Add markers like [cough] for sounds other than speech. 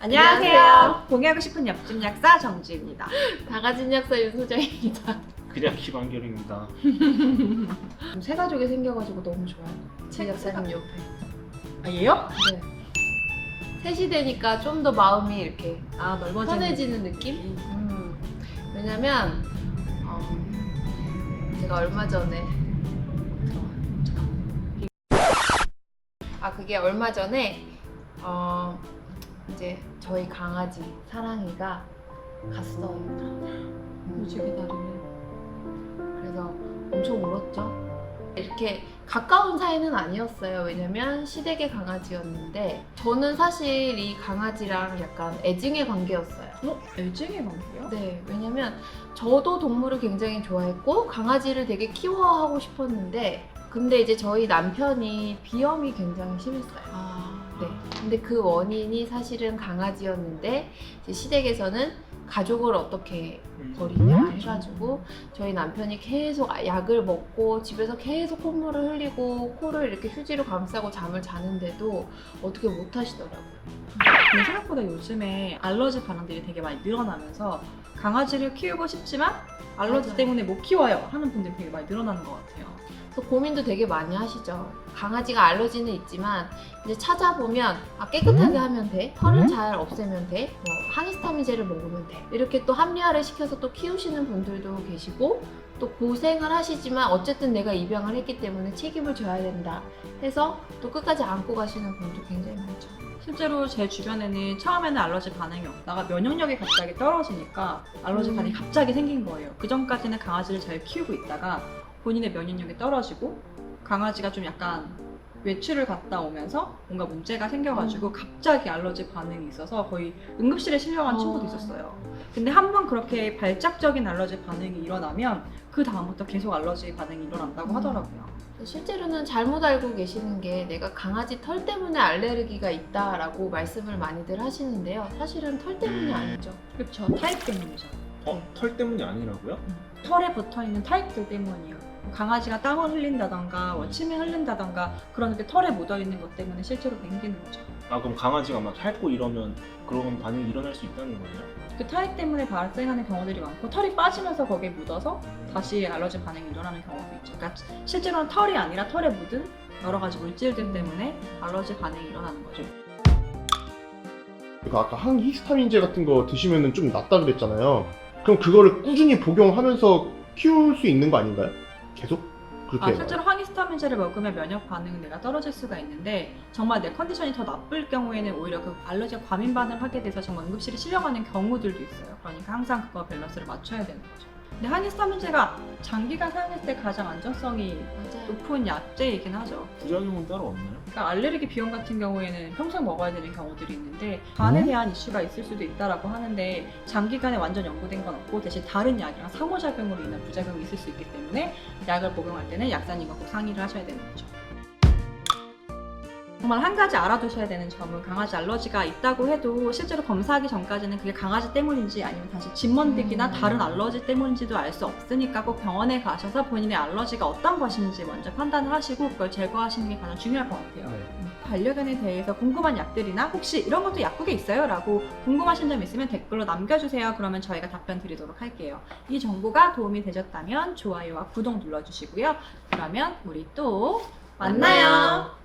안녕하세요. 공유하고 싶은 옆집 약사 정주입니다. [laughs] 다가진 약사 윤소정입니다. 그냥 김한결입니다. 새 [laughs] 가족이 생겨가지고 너무 좋아요. 제 약사님 옆에. 아 얘요? 네. 셋이 되니까 좀 더 마음이 이렇게 아 넓어지는. 편해지는 느낌? 음. 왜냐면 어, 제가 얼마 전에 아 그게 얼마 전에 어 이제 저희 강아지 사랑이가 갔어요. 무지개 다리네. 그래서 엄청 울었죠. 이렇게 가까운 사이는 아니었어요. 왜냐면 시댁의 강아지였는데 저는 사실 이 강아지랑 약간 애증의 관계였어요. 어? 애증의 관계요? 네, 왜냐면 저도 동물을 굉장히 좋아했고 강아지를 되게 키워하고 싶었는데 근데 이제 저희 남편이 비염이 굉장히 심했어요. 아. 네. 근데 그 원인이 사실은 강아지였는데 시댁에서는 가족을 어떻게 버리냐 해가지고 저희 남편이 계속 약을 먹고 집에서 계속 콧물을 흘리고 코를 이렇게 휴지로 감싸고 잠을 자는데도 어떻게 못 하시더라고요. 근데 생각보다 요즘에 알러지 반응들이 되게 많이 늘어나면서 강아지를 키우고 싶지만 알러지 맞아요. 때문에 못 키워요 하는 분들이 되게 많이 늘어나는 것 같아요. 그래서 고민도 되게 많이 하시죠. 강아지가 알러지는 있지만 이제 찾아보면 아, 깨끗하게 하면 돼, 털을 음? 잘 없애면 돼, 뭐 항히스타민제를 먹으면 돼. 이렇게 또 합리화를 시켜서 또 키우시는 분들도 계시고 또 고생을 하시지만 어쨌든 내가 입양을 했기 때문에 책임을 져야 된다 해서 또 끝까지 안고 가시는 분도 굉장히 많죠. 실제로 제 주변에는 처음에는 알러지 반응이 없다가 면역력이 갑자기 떨어지니까 알러지 음. 반응이 갑자기 생긴 거예요. 그 전까지는 강아지를 잘 키우고 있다가 본인의 면역력이 떨어지고 강아지가 좀 약간 외출을 갔다 오면서 뭔가 문제가 생겨가지고 갑자기 알러지 반응이 있어서 거의 응급실에 실려간 어. 친구도 있었어요. 근데 한 번 그렇게 발작적인 알러지 반응이 일어나면 그 다음부터 계속 알러지 반응이 일어난다고 음. 하더라고요. 실제로는 잘못 알고 계시는 게 내가 강아지 털 때문에 알레르기가 있다라고 말씀을 많이들 하시는데요. 사실은 털 때문이 아니죠. 그렇죠. 타입 때문이죠. 어? 털 때문이 아니라고요? 털에 붙어 있는 타입들 때문이에요. 강아지가 땀을 흘린다던가, 뭐 침을 흘린다던가, 그런 게 털에 묻어 있는 것 때문에 실제로 생기는 거죠. 아 그럼 강아지가 막 핥고 이러면 그런 반응이 일어날 수 있다는 거예요? 그 타입 때문에 발생하는 경우들이 많고, 털이 빠지면서 거기에 묻어서 다시 알러지 반응이 일어나는 경우도 있죠. 그러니까 실제로는 털이 아니라 털에 묻은 여러 가지 물질들 때문에 알러지 반응이 일어나는 거죠. 그러니까 아까 항히스타민제 같은 거 드시면은 좀 낫다 그랬잖아요. 그럼 그거를 꾸준히 복용하면서 키울 수 있는 거 아닌가요? 계속 그렇게. 아, 실제로 항히스타민제를 먹으면 면역 반응은 내가 떨어질 수가 있는데 정말 내 컨디션이 더 나쁠 경우에는 오히려 그 알러지가 과민 반응을 하게 돼서 정말 응급실에 실려가는 경우들도 있어요. 그러니까 항상 그거 밸런스를 맞춰야 되는 거죠. 근데 항히스타민제가 장기간 사용했을 때 가장 안전성이 맞아요. 높은 약제이긴 하죠. 부작용은 따로 없나요? 그러니까 알레르기 비염 같은 경우에는 평생 먹어야 되는 경우들이 있는데 간에 대한 이슈가 있을 수도 있다라고 하는데 장기간에 완전 연구된 건 없고 대신 다른 약이랑 상호작용으로 인한 부작용이 있을 수 있기 때문에 약을 복용할 때는 약사님과 꼭 상의를 하셔야 되는 거죠. 정말 한 가지 알아두셔야 되는 점은 강아지 알러지가 있다고 해도 실제로 검사하기 전까지는 그게 강아지 때문인지 아니면 다시 진먼지기나 음. 다른 알러지 때문인지도 알 수 없으니까 꼭 병원에 가셔서 본인의 알러지가 어떤 것인지 먼저 판단을 하시고 그걸 제거하시는 게 가장 중요할 것 같아요. 반려견에 대해서 궁금한 약들이나 혹시 이런 것도 약국에 있어요? 라고 궁금하신 점 있으면 댓글로 남겨주세요. 그러면 저희가 답변 드리도록 할게요. 이 정보가 도움이 되셨다면 좋아요와 구독 눌러주시고요. 그러면 우리 또 만나요.